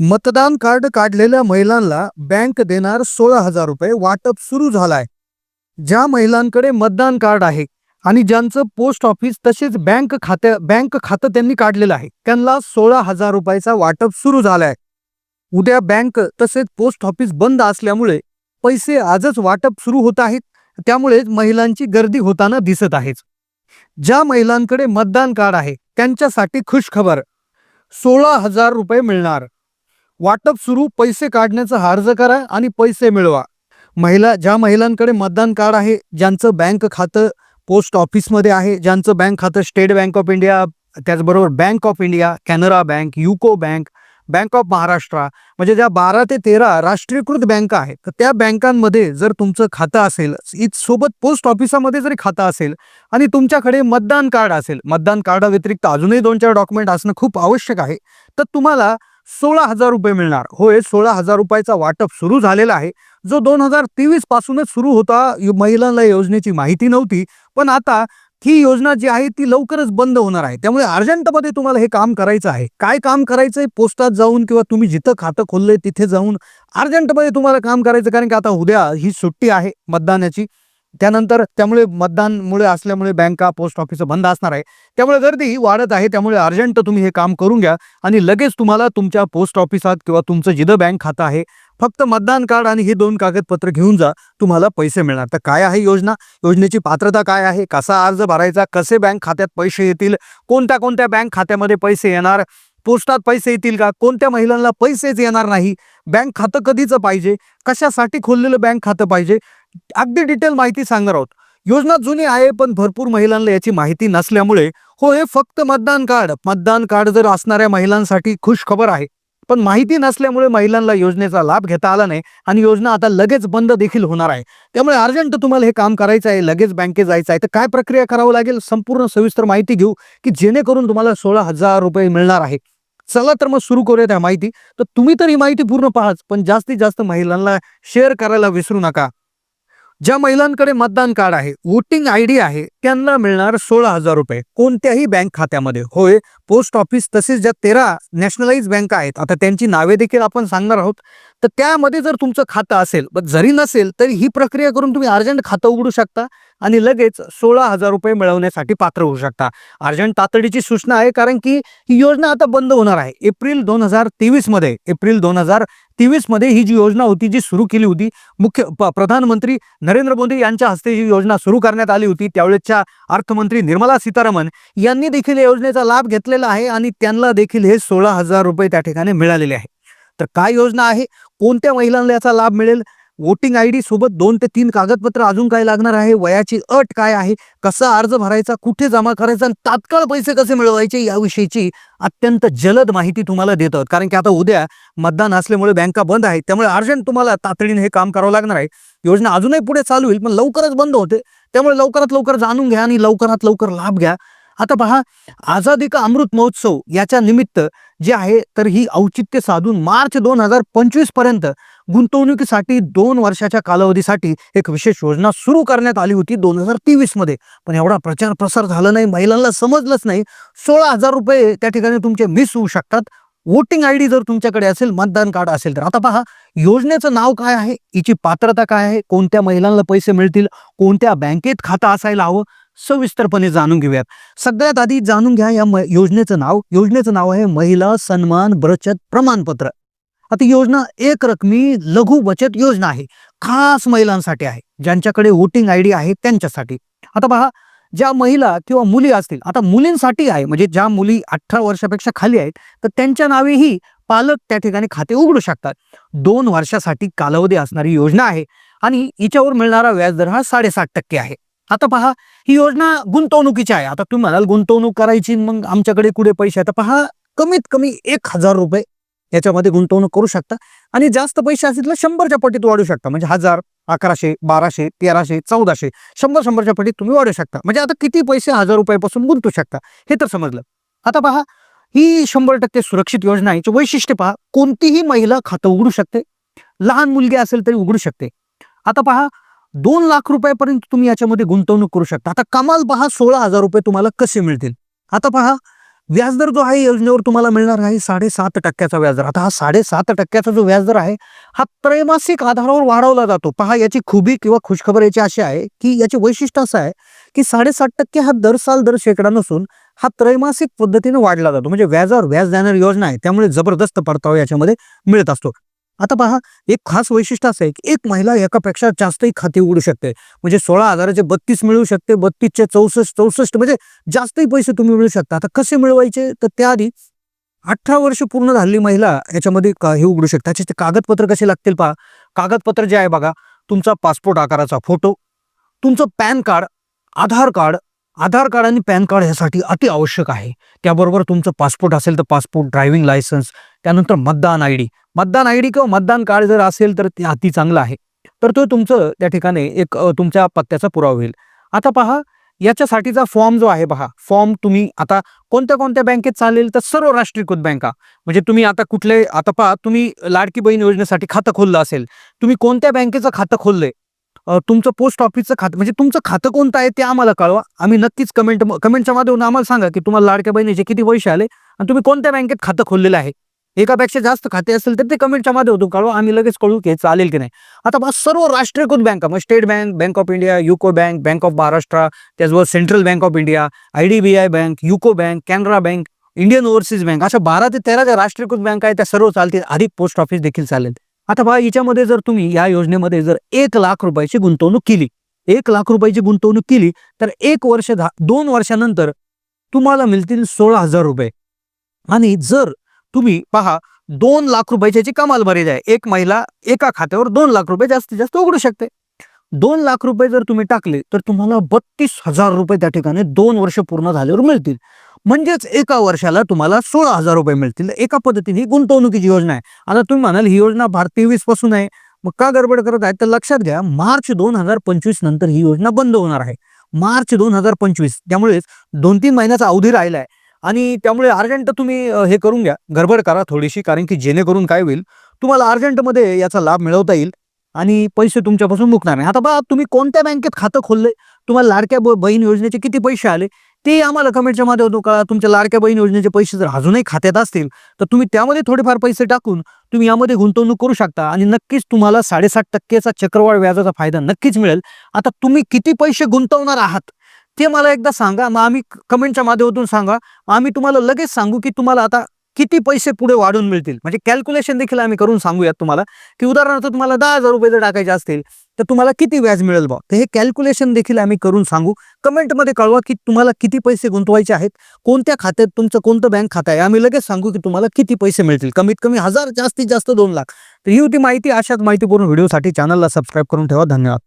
मतदान कार्ड काढलेल्या महिलांना बँक देणार सोळा हजार रुपये वाटप सुरू झालाय. ज्या महिलांकडे मतदान कार्ड आहे आणि ज्यांचं पोस्ट ऑफिस तसेच बँक खात्या बँक खातं त्यांनी काढलेलं आहे त्यांना सोळा हजार रुपयाचा वाटप सुरू झालाय. उद्या बँक तसेच पोस्ट ऑफिस बंद असल्यामुळे पैसे आजच वाटप सुरू होत आहेत त्यामुळे महिलांची गर्दी होताना दिसत आहेच ज्या महिलांकडे मतदान कार्ड आहे त्यांच्यासाठी खुशखबर. सोळा हजार रुपये मिळणार. वाटप सुरू पैसे काढण्याचा अर्ज करा आणि पैसे मिळवा. महिला ज्या महिलांकडे मतदान कार्ड आहे ज्यांचं बँक खातं पोस्ट ऑफिसमध्ये आहे ज्यांचं बँक खातं स्टेट बँक ऑफ इंडिया त्याचबरोबर Bank of India Canara Bank UCO Bank Bank of Maharashtra म्हणजे ज्या बारा ते तेरा राष्ट्रीयकृत बँका आहेत तर त्या बँकांमध्ये जर तुमचं खातं असेल सोबत पोस्ट ऑफिसामध्ये जरी खातं असेल आणि तुमच्याकडे मतदान कार्ड असेल मतदान कार्डाव्यतिरिक्त अजूनही दोन चार डॉक्युमेंट असणं खूप आवश्यक आहे तर तुम्हाला सोळा हजार रुपये मिळणार. होय सोळा हजार रुपयाचा वाटप सुरू झालेला आहे. जो दोन हजार तेवीस पासूनच सुरू होता महिलांना योजनेची माहिती नव्हती. पण आता ही योजना जी आहे ती लवकरच बंद होणार आहे. त्यामुळे अर्जंटमध्ये तुम्हाला हे काम करायचं आहे. काय काम करायचंय? पोस्टात जाऊन किंवा तुम्ही जिथं खातं खोललंय तिथे जाऊन अर्जंटमध्ये तुम्हाला काम करायचं कारण की आता उद्या ही सुट्टी आहे मतदानाची. त्यानंतर त्यामुळे मतदानमुळे असल्यामुळे बँका पोस्ट ऑफिस बंद असणार आहे. त्यामुळे गर्दी वाढत आहे त्यामुळे अर्जंट तुम्ही हे काम करून घ्या. आणि लगेच तुम्हाला तुमच्या पोस्ट ऑफिसात किंवा तुमचं जिथं बँक खातं आहे फक्त मतदान कार्ड आणि हे दोन कागदपत्र घेऊन जा. तुम्हाला पैसे मिळणार. तर काय आहे योजना? योजनेची पात्रता काय आहे? कसा अर्ज भरायचा? कसे बँक खात्यात पैसे येतील? कोणत्या कोणत्या बँक खात्यामध्ये पैसे येणार? पोस्टात पैसे येतील का? कोणत्या महिलांना पैसेच येणार नाही? बँक खातं कधीचं पाहिजे? कशासाठी खोललेलं बँक खातं पाहिजे? अगदी डिटेल माहिती सांगणार आहोत. योजना जुनी आहे पण भरपूर महिलांना याची माहिती नसल्यामुळे हो हे फक्त मतदान कार्ड. मतदान कार्ड जर असणाऱ्या महिलांसाठी खुश खबर आहे. पण माहिती नसल्यामुळे महिलांना योजनेचा लाभ घेता आला नाही आणि योजना आता लगेच बंद देखील होणार आहे. त्यामुळे अर्जंट तुम्हाला हे काम करायचं आहे लगेच बँकेत जायचं आहे. तर काय प्रक्रिया करावं लागेल? संपूर्ण सविस्तर माहिती घेऊ की जेणेकरून तुम्हाला सोळा हजार रुपये मिळणार आहे. चला तर मग सुरू करूया त्या माहिती. तर तुम्ही तर ही माहिती पूर्ण पाहाच पण जास्तीत जास्त महिलांना शेअर करायला विसरू नका. ज्या महिलांकडे मतदान कार्ड आहे वोटिंग आय डी आहे त्यांना मिळणार सोळा हजार रुपये. कोणत्याही बँक खात्यामध्ये. होय पोस्ट ऑफिस तसेच ज्या तेरा नॅशनलाइज बँका आहेत आता त्यांची नावे देखील आपण सांगणार आहोत. तर त्यामध्ये जर तुमचं खातं असेल पण जरी नसेल तरी ही प्रक्रिया करून तुम्ही अर्जंट खातं उघडू शकता आणि लगेच सोळा हजार रुपये मिळवण्यासाठी पात्र होऊ शकता. अर्जंट तातडीची सूचना आहे कारण की ही योजना आता बंद होणार आहे. एप्रिल दोन हजार तेवीसमध्ये एप्रिल दोन हजार तेवीसमध्ये ही जी योजना होती जी सुरू केली होती मुख्य प- प्रधानमंत्री नरेंद्र मोदी यांच्या हस्ते ही योजना सुरू करण्यात आली होती. त्यावेळेसच्या अर्थमंत्री निर्मला सीतारामन यांनी देखील या योजनेचा लाभ घेतलेला आहे आणि त्यांना देखील हे सोळा हजार रुपये त्या ठिकाणी मिळालेले आहे. तर काय योजना आहे? कोणत्या महिलांना याचा लाभ मिळेल? वोटिंग आय डी सोबत दोन ते तीन कागदपत्र अजून काय लागणार आहे? वयाची अट काय आहे? कसा अर्ज भरायचा? कुठे जमा करायचा? आणि तात्काळ पैसे कसे मिळवायचे? याविषयीची अत्यंत जलद माहिती तुम्हाला देतात कारण की आता उद्या मतदान असल्यामुळे बँका बंद आहेत. त्यामुळे अर्जंट तुम्हाला तातडीने हे काम करावं लागणार आहे. योजना अजूनही पुढे चालू होईल पण लवकरच बंद होते. त्यामुळे लवकरात लवकर जाणून घ्या आणि लवकरात लवकर लाभ घ्या. आता पहा आझादी का अमृत महोत्सव याच्या निमित्त जे आहे तर ही औचित्य साधून मार्च दोन हजार पंचवीसपर्यंत गुंतवणुकीसाठी दोन वर्षाच्या कालावधीसाठी एक विशेष योजना सुरू करण्यात आली होती दोन हजार तेवीसमध्ये. पण एवढा प्रचार प्रसार झाला नाही महिलांना समजलंच नाही. सोळा हजार रुपये त्या ठिकाणी तुमचे मिस होऊ शकतात. वोटिंग आय डी जर तुमच्याकडे असेल मतदान कार्ड असेल तर आता पहा योजनेचं नाव काय आहे? हिची पात्रता काय आहे? कोणत्या महिलांना पैसे मिळतील? कोणत्या बँकेत खातं असायला हवं? सविस्तरपणे जाणून घेऊयात. सगळ्यात आधी जाणून घ्या या म- योजनेचं नाव. योजनेचं नाव आहे महिला सन्मान बचत प्रमाणपत्र. आता योजना एक रकमी लघु बचत योजना आहे. खास महिलांसाठी आहे. ज्यांच्याकडे वोटिंग आय डी आहे त्यांच्यासाठी. आता पहा ज्या महिला किंवा मुली असतील आता मुलींसाठी आहे म्हणजे ज्या मुली अठरा वर्षापेक्षा खाली आहेत तर त्यांच्या नावेही पालक त्या ठिकाणी खाते उघडू शकतात. दोन वर्षासाठी कालावधी असणारी योजना आहे आणि हिच्यावर मिळणारा व्याजदर हा साडेसात टक्के आहे. आता पहा ही योजना गुंतवणुकीची आहे. आता तुम्ही म्हणाल गुंतवणूक करायची मग आमच्याकडे कुठे पैसे आता पहा कमीत कमी एक हजार रुपये याच्यामध्ये गुंतवणूक करू शकता आणि जास्त पैसे असतील तर शंभरच्या पटीत वाढू शकता. म्हणजे हजार अकराशे बाराशे तेराशे चौदाशे शंभर शंभरच्या पटीत तुम्ही वाढू शकता. म्हणजे आता किती पैसे हजार रुपयापासून गुंतू शकता? हे तर समजलं. आता पहा ही शंभर टक्के सुरक्षित योजना आहे. वैशिष्ट्य पहा कोणतीही महिला खातं उघडू शकते. लहान मुलगी असेल तरी उघडू शकते. आता पहा दोन लाख रुपयापर्यंत तुम्ही याच्यामध्ये गुंतवणूक करू शकता. आता कमाल पहा सोळा हजार रुपये तुम्हाला कसे मिळतील? आता पहा व्याजदर जो आहे योजनेवर तुम्हाला मिळणार आहे साडेसात टक्क्याचा व्याजदर आता हा साडेसात टक्क्याचा जो व्याजदर आहे हा त्रैमासिक आधारावर वाढवला जातो. पहा याची खुबी किंवा खुशखबर याची अशी आहे की याचे वैशिष्ट्य असं आहे की साडेसात टक्के हा दर साल दर शेकडा नसून हा त्रैमासिक पद्धतीने वाढला जातो. म्हणजे व्याजावर व्याज देणारी योजना आहे त्यामुळे जबरदस्त परतावा याच्यामध्ये मिळत असतो. आता पहा एक खास वैशिष्ट्य असं आहे की एक महिला एकापेक्षा जास्तही खाते उघडू शकते. म्हणजे सोळा हजाराचे बत्तीस मिळू शकते बत्तीसचे चौसष्ट चौसष्ट म्हणजे जास्तही पैसे तुम्ही मिळू शकता. आता कसे मिळवायचे? तर त्याआधी अठरा वर्ष पूर्ण झालेली महिला याच्यामध्ये का- हे उघडू शकते. त्याचे ते कागदपत्र कसे लागतील पहा. कागदपत्र जे आहे बघा तुमचा पासपोर्ट आकाराचा फोटो तुमचं PAN card Aadhaar card Aadhaar card आणि पॅन कार्ड ह्यासाठी अति आवश्यक आहे. त्याबरोबर तुमचं पासपोर्ट असेल तर पासपोर्ट ड्रायव्हिंग लायसन्स त्यानंतर मतदान आय डी. मतदान आय डी किंवा मतदान कार्ड जर असेल तर ते अति चांगलं आहे. तर तो तुमचं त्या ठिकाणी एक तुमच्या पत्त्याचा पुरावा होईल. आता पहा याच्यासाठीचा फॉर्म जो आहे पहा फॉर्म तुम्ही आता कोणत्या कोणत्या बँकेत चालेल तर सर्व राष्ट्रीयकृत बँका. म्हणजे तुम्ही आता कुठले आता पहा तुम्ही लाडकी बहीण योजनेसाठी खातं खोललं असेल. तुम्ही कोणत्या बँकेचं खातं खोललंय? तुमचं पोस्ट ऑफिसचं खातं म्हणजे तुमचं खातं कोणतं आहे ते आम्हाला कळवा. आम्ही नक्कीच कमेंट कमेंटच्या माध्यमातून आम्हाला सांगा की तुम्हाला लाडक्या बहिणीचे किती पैसे आले आणि तुम्ही कोणत्या बँकेत खातं खोललेलं आहे. एकापेक्षा जास्त खाते असेल तर ते कमेंटच्या माध्यमातून कळवा आम्ही लगेच कळू की चालेल की नाही. आता बा सर्व राष्ट्रीयकृत बँका मग State Bank Bank of India UCO Bank Bank of Maharashtra त्याचबरोबर Central Bank of India I D B I Bank UCO Bank Canara Bank Indian Overseas Bank अशा बारा ते तेरा ज्या राष्ट्रीयकृत बँक आहेत त्या सर्व चालतील. अधिक पोस्ट ऑफिस देखील चालेल. आता बघा याच्यामध्ये जर तुम्ही या योजनेमध्ये जर एक लाख रुपयाची गुंतवणूक केली एक लाख रुपयाची गुंतवणूक केली तर एक वर्ष दहा दोन वर्षानंतर तुम्हाला मिळतील सोळा हजार रुपये. आणि जर तुम्ही पहा दोन लाख रुपयाची कमाल मर्यादा आहे. एक महिला एका खात्यावर दोन लाख रुपये जास्तीत जास्त उघडू शकते. दोन लाख रुपये जर तुम्ही टाकले तर तुम्हाला बत्तीस हजार रुपये त्या ठिकाणी दोन वर्ष पूर्ण झाल्यावर मिळतील. म्हणजेच एका वर्षाला तुम्हाला सोळा हजार रुपये मिळतील. एका पद्धतीने ही गुंतवणुकीची योजना आहे. आता तुम्ही म्हणाल ही योजना भारत तेवीसपासून आहे. मग का गडबड करत आहे तर लक्षात घ्या मार्च दोन हजार पंचवीस नंतर ही योजना बंद होणार आहे. मार्च दोन हजार पंचवीस त्यामुळेच दोन तीन महिन्याचा अवधी राहिला आहे आणि त्यामुळे अर्जंट तुम्ही हे करून घ्या. गडबड करा थोडीशी कारण की जेणेकरून काय होईल तुम्हाला अर्जंटमध्ये याचा लाभ मिळवता येईल आणि पैसे तुमच्यापासून मुकणार नाही. आता बा तुम्ही कोणत्या बँकेत खातं खोललंय? तुम्हाला लाडक्या ब- बहीण योजनेचे किती पैसे आले? ते आम्हाला कमेंटच्या माध्यमातून कळा तुमच्या लाडक्या बहीण योजनेचे पैसे जर अजूनही खात्यात असतील तर तुम्ही त्यामध्ये थोडेफार पैसे टाकून तुम्ही यामध्ये गुंतवणूक करू शकता आणि नक्कीच तुम्हाला साडेसात टक्केचा चक्रवाढ व्याजाचा फायदा नक्कीच मिळेल. आता तुम्ही किती पैसे गुंतवणार आहात? ते मला एकदा सांगा. मग आम्ही कमेंटच्या माध्यमातून सांगा. आम्ही तुम्हाला लगेच सांगू की तुम्हाला आता किती पैसे पुढे वाढून मिळतील. म्हणजे कॅल्क्युलेशन देखील आम्ही करून सांगूयात तुम्हाला. की उदाहरणार्थ तुम्हाला दहा हजार रुपये जर टाकायचे असतील तर तुम्हाला किती व्याज मिळेल बा तर हे कॅल्क्युलेशन देखील आम्ही करून सांगू. कमेंटमध्ये कळवा की तुम्हाला किती पैसे गुंतवायचे आहेत. कोणत्या खात्यात तुमचं कोणतं बँक खातं आहे? आम्ही लगेच सांगू की तुम्हाला किती पैसे मिळतील. कमीत कमी हजार जास्तीत जास्त दोन लाख. तर ही होती माहिती. अशाच माहितीपूर्ण व्हिडिओसाठी चॅनलला सबस्क्राईब करून ठेवा. धन्यवाद.